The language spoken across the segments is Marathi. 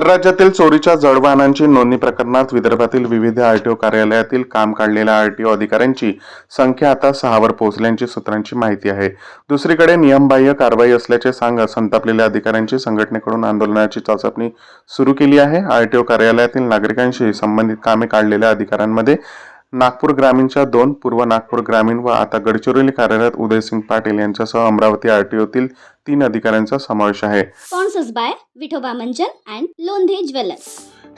परराज्यातील चोरीच्या जड वाहनांची नोंदणी प्रकरणात विदर्भातील विविध आरटीओ कार्यालयातील काम काढलेल्या आरटीओ अधिकाऱ्यांची संख्या आता सहावर पोहोचल्याची सूत्रांची माहिती आहे. दुसरीकडे नियमबाह्य कारवाई असल्याचे सांगत संतापलेल्या अधिकाऱ्यांची संघटनेकडून आंदोलनाची चाचपणी सुरू केली आहे. आरटीओ कार्यालयातील नागरिकांशी संबंधित कामे काढलेल्या अधिकाऱ्यांमध्ये नागपूर ग्रामीणच्या दोन पूर्व नागपूर ग्रामीण व आता गडचिरोली कार्यरत उदयसिंग पाटील यांच्यासह अमरावती आरटीओतील तीन अधिकाऱ्यांचा समावेश आहे. Sponsors by Vithoba Manjan and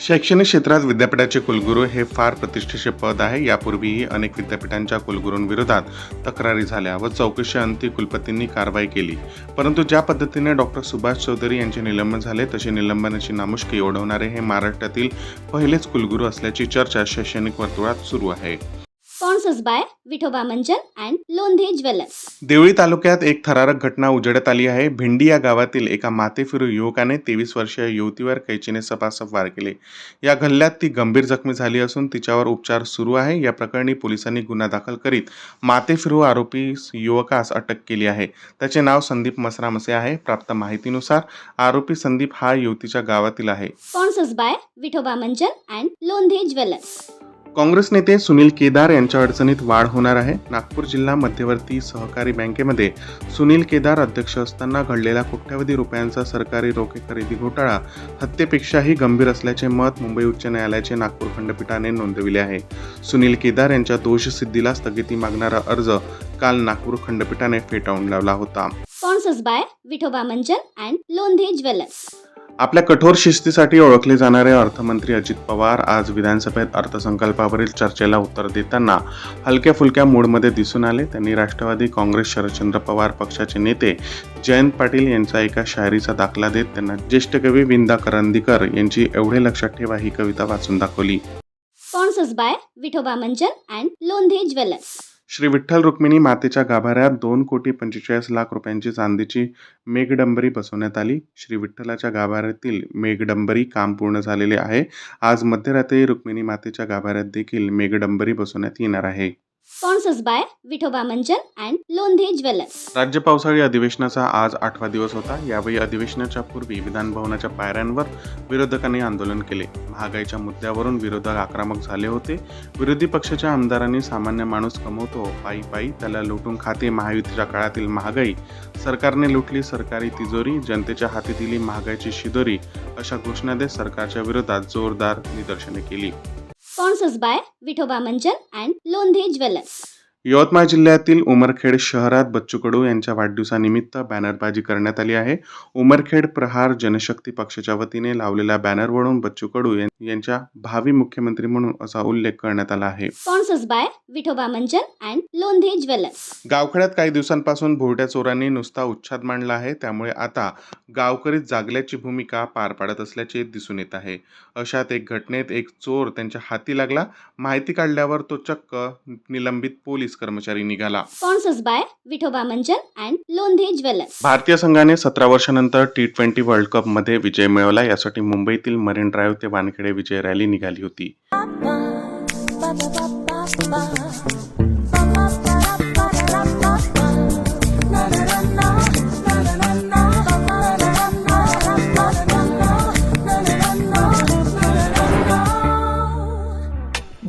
शैक्षणिक क्षेत्रात विद्यापीठाचे कुलगुरू हे फार प्रतिष्ठेचे पद आहे. यापूर्वीही अनेक विद्यापीठांच्या कुलगुरूंविरोधात तक्रारी झाल्या व चौकशी अंती कुलपतींनी कारवाई केली. परंतु ज्या पद्धतीने डॉक्टर सुभाष चौधरी यांचे निलंबन झाले तशी निलंबनाची नामुष्की ओढवणारे हे महाराष्ट्रातील पहिलेच कुलगुरू असल्याची चर्चा शैक्षणिक वर्तुळात सुरू आहे. Sponsors by Vithoba Manjan and Londhe Jewelers. Deoli तालुक्यात एक थरारक घटना उजेडत आली आहे. भिंडी या गावातील एका मातेफिरू युवकाने तेवीस वर्षीय युवतीवर कैचीने सपासप वार केले. या हल्ल्यात ती गंभीर जखमी झाली असून तिच्यावर उपचार सुरू आहे. या प्रकरणी पोलिसांनी गुन्हा दाखल करीत मातेफिरू आरोपी युवकास अटक केली आहे. त्याचे नाव संदीप मसराम असे आहे. प्राप्त माहितीनुसार आरोपी संदीप हा युवतीच्या गावातील आहे. Sponsors by Vithoba Manjan and Londhe Jewelers. Congress नेते सुनील केदार यांच्या अडचणीत वाढ होणार आहे. नागपूर जिल्हा मध्यवर्ती सहकारी बँकेमध्ये सुनील केदार अध्यक्ष असताना घडलेला कोट्यवधी रुपयांचा सरकारी रोखे खरेदी घोटाळा हत्येपेक्षाही गंभीर असल्याचे मत मुंबई उच्च न्यायालयाचे नागपूर खंडपीठाने नोंदविले आहे. सुनील केदार यांच्या दोषसिद्धीला स्थगिती मागणारा अर्ज काल नागपूर खंडपीठाने फेटाळून लावला होता. Sponsors by Vithoba Manjan and आपल्या कठोर शिस्तीसाठी ओळखले जाणारे अर्थमंत्री अजित पवार आज विधानसभेत अर्थसंकल्पावरील चर्चेला उत्तर देताना हलक्या फुलक्या मूडमध्ये दिसून आले. त्यांनी राष्ट्रवादी काँग्रेस शरदचंद्र पवार पक्षाचे नेते जयंत पाटील यांचा एका शायरीचा दाखला देत त्यांना ज्येष्ठ कवी विंदा करंदीकर यांची एवढे लक्षात ठेवा ही कविता वाचून दाखवली. By Vithoba Vithoba and Londhe jewellers. Shri Vitthal Rukmini मातेच्या गाभाऱ्यात दोन कोटी पंचेचाळीस लाख रुपयांची चांदीची मेघडंबरी बसवण्यात आली. श्री विठ्ठलाच्या गाभाऱ्यातील मेघडंबरी काम पूर्ण झालेले आहे. आज मध्यरात्री रुक्मिणी मातेच्या गाभाऱ्यात देखील मेघडंबरी बसवण्यात येणार आहे. Sponsors by Vithoba Manjan and Londhe jewellers. राज्य पावसाळी अधिवेशनाचा आज आठवा दिवस होता. यावेळी अधिवेशनाच्या पूर्वी विधानभवनाच्या पायऱ्यांवर विरोधकांनी आंदोलन केले. महागाईच्या मुद्द्यावरून विरोधक आक्रमक झाले होते. विरोधी पक्षाच्या आमदारांनी सामान्य माणूस कमवतो. पायी पायी त्याला लुटून खाते. महायुतीच्या काळातील महागाई. सरकारने लुटली सरकारी तिजोरी. जनतेच्या हाती दिली महागाईची शिदोरी. अशा घोषणा देत सरकारच्या विरोधात जोरदार निदर्शने केली. sponsored by Vitoba Manjal and Londhe Jewelers. Yavatmal जिल्ह्यातील उमरखेड शहरात बच्चू कडू यांच्या वाढदिवसानिमित्त बॅनरबाजी करण्यात आली आहे. उमरखेड प्रहार जनशक्ती पक्षाच्या वतीने लावलेल्या बॅनरवरून बच्चू कडू यांच्या भावी मुख्यमंत्री म्हणून असा उल्लेख करण्यात आला आहे. गावखेड्यात काही दिवसांपासून भोरट्या चोरांनी नुसता उच्छाद मांडला आहे. त्यामुळे आता गावकरी जागल्याची भूमिका पार पाडत असल्याचे दिसून येत आहे. अशात एक घटनेत एक चोर त्यांच्या हाती लागला. माहिती काढल्यावर तो चक्क निलंबित पोलीस कर्मचारी निघाला Sponsors by Vithoba Manjan and Londhe Jewelers. भारतीय संघाने सतरा वर्षानंतर टी ट्वेंटी वर्ल्ड कपमध्ये विजय मिळवला यासाठी मुंबईतील मरीन ड्राईव्ह ते वानखेडे विजय रॅली निघाली होती